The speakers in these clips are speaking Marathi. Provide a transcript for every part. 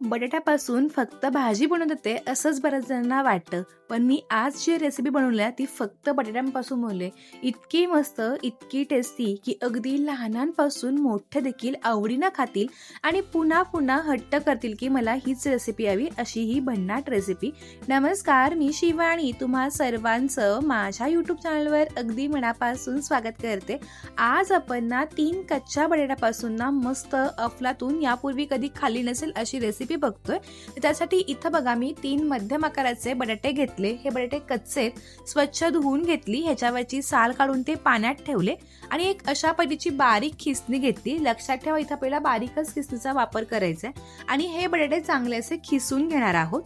बटाट्यापासून फक्त भाजी बनवत होते असंच बऱ्याच जणांना वाटतं. पण मी आज जी रेसिपी बनवली आहे ती फक्त बटाट्यांपासून बनवले इतकी मस्त इतकी टेस्टी की अगदी लहानांपासून मोठे देखील आवडीनं खातील आणि पुन्हा पुन्हा हट्ट करतील की मला हीच रेसिपी हवी अशी ही भन्नाट रेसिपी नमस्कार मी शिवाणी तुम्हा सर्वांचं माझ्या यूट्यूब चॅनलवर अगदी मनापासून स्वागत करते. आज आपण ना तीन कच्च्या बटाट्यापासून ना मस्त अफलातून यापूर्वी कधी खाल्ली नसेल अशी रेसिपी बघतोय. तर त्यासाठी इथं बघा मी तीन मध्यम आकाराचे बटाटे घेतले. हे बटाटे कच्चे स्वच्छ धुवून घेतली. ह्याच्यावरची साल काढून ते पाण्यात ठेवले. आणि एक अशा पद्धतीची बारीक खिसणी घेतली. लक्षात ठेवा इथं पहिला बारीकच खिसणीचा वापर करायचा आहे. आणि हे बटाटे चांगले असे खिसून घेणार आहोत.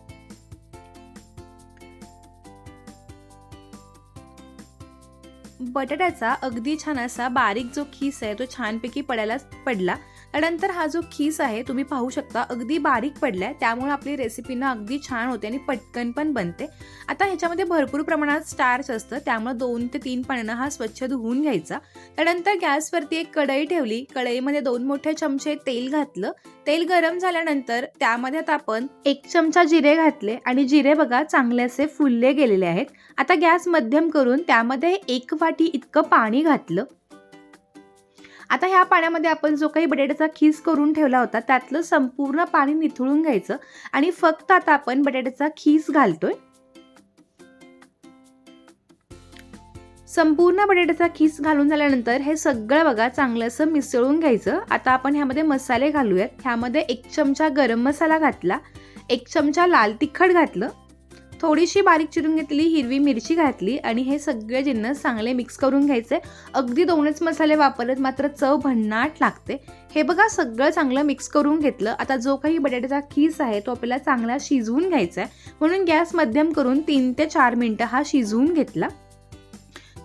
बटाट्याचा अगदी छान असा बारीक जो खीस आहे तो छानपैकी पडायला पडला. त्यानंतर हा जो खीस आहे तुम्ही पाहू शकता अगदी बारीक पडलाय. त्यामुळे आपली रेसिपी ना अगदी छान होते आणि पटकन पण बनते. आता ह्याच्यामध्ये भरपूर प्रमाणात स्टार्च असतं. त्यामुळे दोन ते तीन पाण्यानं हा स्वच्छ धुवून घ्यायचा. त्यानंतर गॅसवरती एक कढई ठेवली. कढईमध्ये दोन मोठे चमचे तेल घातलं. तेल गरम झाल्यानंतर त्यामध्ये आता आपण एक चमचा जिरे घातले. आणि जिरे बघा चांगले असे फुलले गेलेले आहेत. आता गॅस मध्यम करून त्यामध्ये एक वाटी इतकं पाणी घातलं. आता ह्या पाण्यामध्ये आपण जो काही बटाट्याचा खीस करून ठेवला होता त्यातलं संपूर्ण पाणी निथळून घ्यायचं आणि फक्त आता आपण बटाट्याचा खीस घालतोय. संपूर्ण बटाट्याचा खीस घालून झाल्यानंतर हे सगळं बघा चांगलं असं मिसळून घ्यायचं. आता आपण ह्यामध्ये मसाले घालूयात. ह्यामध्ये एक चमचा गरम मसाला घातला एक चमचा लाल तिखट घातलं थोडीशी बारीक चिरून घेतलेली हिरवी मिरची घातली आणि हे सगळे जिन्नस चांगले मिक्स करून घ्यायचे. अगदी दोनच मसाले वापरत मात्र चव भन्नाट लागते. हे बघा सगळं चांगलं मिक्स करून घेतलं. आता जो काही बटाट्याचा खीस आहे तो आपल्याला चांगला शिजवून घ्यायचा आहे. म्हणून गॅस मध्यम करून तीन ते चार मिनटं हा शिजवून घेतला.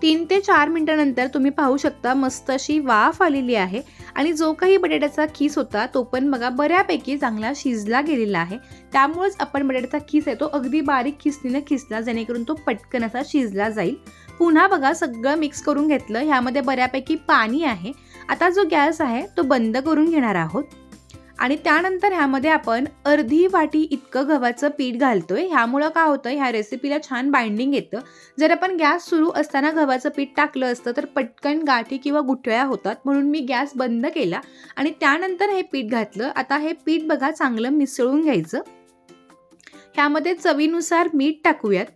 तीन ते चार मिनटानंतर तुम्ही पाहू शकता मस्त अशी वाफ आलेली आहे. आणि जो काही बटाट्याचा खीस होता तो पण बघा बऱ्यापैकी चांगला शिजला गेलेला आहे. त्यामुळेच आपण बटाट्याचा खीस आहे तो अगदी बारीक खिसणीनं खिसला जेणेकरून तो पटकन असा शिजला जाईल. पुन्हा बघा सगळं मिक्स करून घेतलं ह्यामध्ये बऱ्यापैकी पाणी आहे. आता जो गॅस आहे तो बंद करून घेणार आहोत. आणि त्यानंतर ह्यामध्ये आपण अर्धी वाटी इतकं गव्हाचं पीठ घालतोय. ह्यामुळं काय होतं ह्या रेसिपीला छान बाइंडिंग येतं. जर आपण गॅस सुरू असताना गव्हाचं पीठ टाकलं असतं तर पटकन गाठी किंवा गुठळ्या होतात. म्हणून मी गॅस बंद केला आणि त्यानंतर हे पीठ घातलं. आता हे पीठ बघा चांगलं मिसळून घ्यायचं. ह्यामध्ये चवीनुसार मीठ टाकूयात.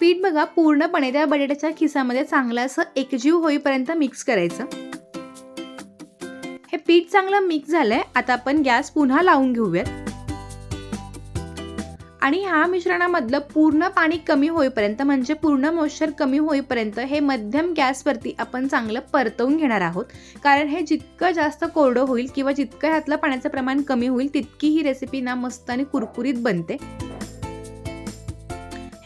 पीठ बघा पूर्णपणे त्या बटाट्याच्या खिसामध्ये चांगलं असं एकजीव होईपर्यंत मिक्स करायचं. पीठ चांगलं मिक्स झालंय. आता आपण गॅस पुन्हा लावून घेऊयात. आणि ह्या मिश्रणामधलं पूर्ण पाणी कमी होईपर्यंत म्हणजे पूर्ण मॉइश्चर कमी होईपर्यंत हे मध्यम गॅसवरती आपण चांगलं परतवून घेणार आहोत. कारण हे जितकं जास्त कोरडं होईल किंवा जितकं ह्यातलं पाण्याचं प्रमाण कमी होईल तितकी ही रेसिपी ना मस्त आणि कुरकुरीत बनते.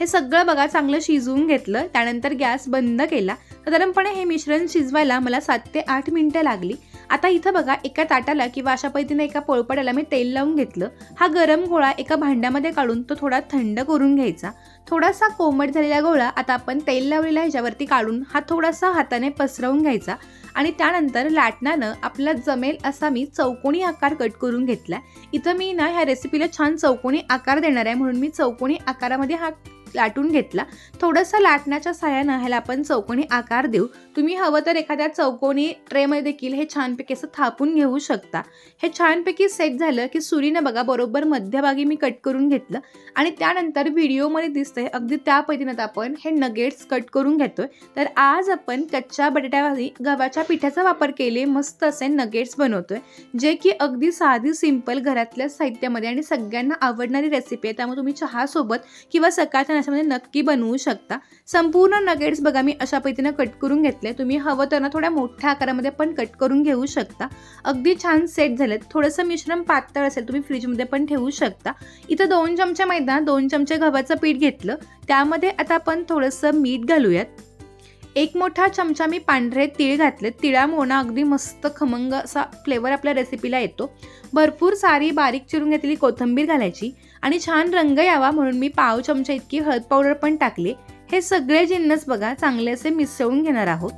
हे सगळं बघा चांगलं शिजवून घेतलं. त्यानंतर गॅस बंद केला. साधारणपणे हे मिश्रण शिजवायला मला सात ते आठ मिनिटं लागली. आता इथं बघा एका ताटाला किंवा अशा पद्धतीने एका पोळपाटाला मी तेल लावून घेतलं. हा गरम गोळा एका भांड्यामध्ये काढून तो थोडा थंड करून घ्यायचा. थोडासा कोमट झालेला गोळा आता आपण तेल लावलेला ह्याच्यावरती काढून हा थोडासा हाताने पसरवून घ्यायचा. आणि त्यानंतर लाटणानं आपला जमेल असा मी चौकोनी आकार कट करून घेतला. इथं मी ना ह्या रेसिपीला छान चौकोनी आकार देणार आहे म्हणून मी चौकोनी आकारामध्ये हा लाटून घेतला. थोडंसं लाटण्याच्या साह्यानं ह्याला आपण चौकोनी आकार देऊ. तुम्ही हवं तर एखाद्या चौकोनी ट्रेमध्ये देखील हे छानपैकी असं थापून घेऊ शकता. हे छानपैकी सेट झालं की सुरीनं बघा बरोबर मध्यभागी मी कट करून घेतलं. आणि त्यानंतर व्हिडिओमध्ये दिसतंय अगदी त्या पद्धतीनं आपण हे नगेट्स कट करून घेतोय. तर आज आपण कच्च्या बटाट्यावाली गव्हाच्या पिठाचा वापर केले मस्त असे नगेट्स बनवतोय. जे की अगदी साधी सिंपल घरातल्या साहित्यामध्ये आणि सगळ्यांना आवडणारी रेसिपी आहे. त्यामुळे तुम्ही चहासोबत किंवा सकाळच्या नाश्त्यामध्ये नक्की बनवू शकता. संपूर्ण नगेट्स बघा मी अशा पद्धतीनं कट करून घेतले. तुम्ही हवं तर ना थोड्या मोठ्या आकारामध्ये पण कट करून घेऊ शकता. अगदी छान सेट झालेत. थोडंसं मिश्रण पातळ असेल तुम्ही फ्रीजमध्ये पण ठेवू शकता. इथं दोन चमचे मैदा दोन चमचे गव्हाचं पीठ घेतलं. त्यामध्ये आता आपण थोडंसं मीठ घालूयात. एक मोठा चमचा मी पांढरे तीळ घातले तिळामुळे ना अगदी मस्त खमंग असा फ्लेवर आपल्या रेसिपीला येतो. भरपूर सारी बारीक चिरून घेतलेली कोथिंबीर घालायची. आणि छान रंग यावा म्हणून मी पाव चमचा इतकी हळद पावडर पण टाकली. हे सगळे जिन्नस बघा चांगले असे मिसळून घेणार आहोत.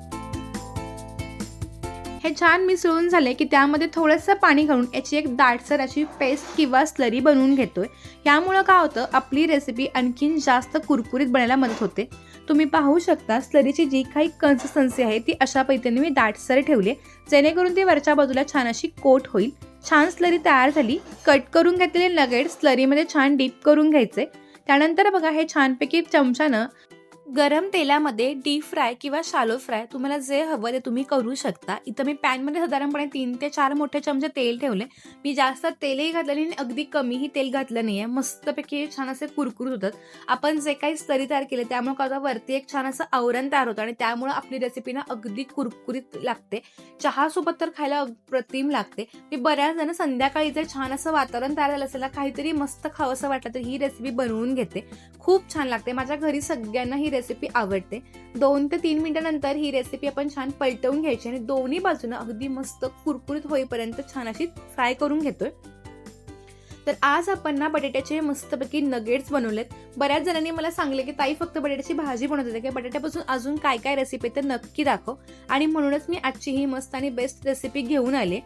हे छान मिसळून झाले की त्यामध्ये थोडंसं पाणी घालून याची एक दाटसर अशी पेस्ट किंवा स्लरी बनवून घेतोय. यामुळं काय होतं आपली रेसिपी आणखीन जास्त कुरकुरीत बनायला मदत होते. तुम्ही पाहू शकता स्लरीची जी काही कन्सिस्टन्सी आहे ती अशा पैतीने मी दाटसर ठेवली जेणेकरून ती वरच्या बाजूला छान अशी कोट होईल. छान स्लरी तयार झाली. कट करून घेतलेले नगेट स्लरीमध्ये छान डीप करून घ्यायचे. त्यानंतर बघा हे छानपैकी चमच्यानं गरम तेलामध्ये डीप फ्राय किंवा शालो फ्राय तुम्हाला जे हवं ते तुम्ही करू शकता. इथं मी पॅनमध्ये साधारणपणे तीन ते चार मोठे चमचे तेल ठेवले. मी जास्त तेलही घातलं नाही आणि अगदी कमीही तेल घातलं नाही आहे मस्तपैकी छान असे कुरकुरीत होतात. आपण जे काही स्तरी तयार केले त्यामुळे काय वरती एक छान असं आवरण तयार होतं आणि त्यामुळे आपली रेसिपी ना अगदी कुरकुरीत लागते. चहासोबत तर खायला अप्रतिम लागते. मी बऱ्याच जण संध्याकाळी जर छान असं वातावरण तयार झालं असेल काहीतरी मस्त खावं असं वाटलं तर ही रेसिपी बनवून घेते. खूप छान लागते. माझ्या घरी सगळ्यांना ही रेसिपी आवडते. दोन ते तीन मिनिटानंतर ही रेसिपी आपण छान पलटवून घ्यायची आणि दोन्ही बाजूनं अगदी मस्त कुरकुरीत होईपर्यंत छान अशी फ्राय करून घेतोय. तर आज आपण ना बटाट्याचे मस्तपैकी नगेट्स बनवलेत. बऱ्याच जणांनी मला सांगले की ताई फक्त बटाट्याची भाजी बनवत होते. की बटाट्यापासून अजून काय काय रेसिपी तर नक्की दाखव. आणि म्हणूनच मी आजची ही मस्त आणि बेस्ट रेसिपी घेऊन आले.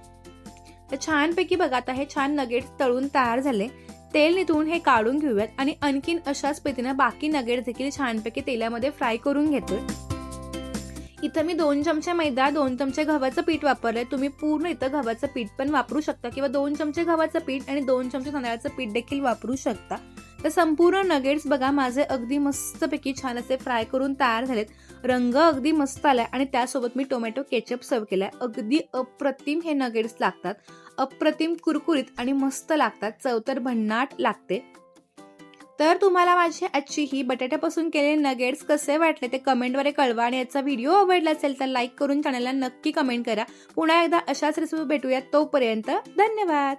तर छानपैकी बघा आता हे छान नगेट्स तळून तयार झाले. तेल निथून हे काढून घेऊयात आणि आणखीन अशाच पद्धतीनं बाकी नगेट देखील छानपैकी तेलामध्ये फ्राय करून घेतोय. इथं मी दोन चमचे मैदा दोन चमचे गव्हाचं पीठ वापरलंय. तुम्ही पूर्ण इथं गव्हाचं पीठ पण वापरू शकता किंवा दोन चमचे गव्हाचं पीठ आणि दोन चमचे तांदळाचं पीठ देखील वापरू शकता. तर संपूर्ण नगेट्स बघा माझे अगदी मस्तपैकी छान असे फ्राय करून तयार झालेत. रंग अगदी मस्त आलाय आणि त्यासोबत मी टोमॅटो केचप सर्व केलाय. अगदी अप्रतिम हे नगेट्स लागतात. अप्रतिम कुरकुरीत आणि मस्त लागतात. चव तर भन्नाट लागते. तर तुम्हाला माझी आजची ही बटाट्यापासून केलेले नगेट्स कसे वाटले ते कमेंटद्वारे कळवा आणि याचा व्हिडिओ आवडला असेल तर लाईक करून चॅनलला नक्की कमेंट करा. पुन्हा एकदा अशाच रेसिपी भेटूयात तोपर्यंत धन्यवाद.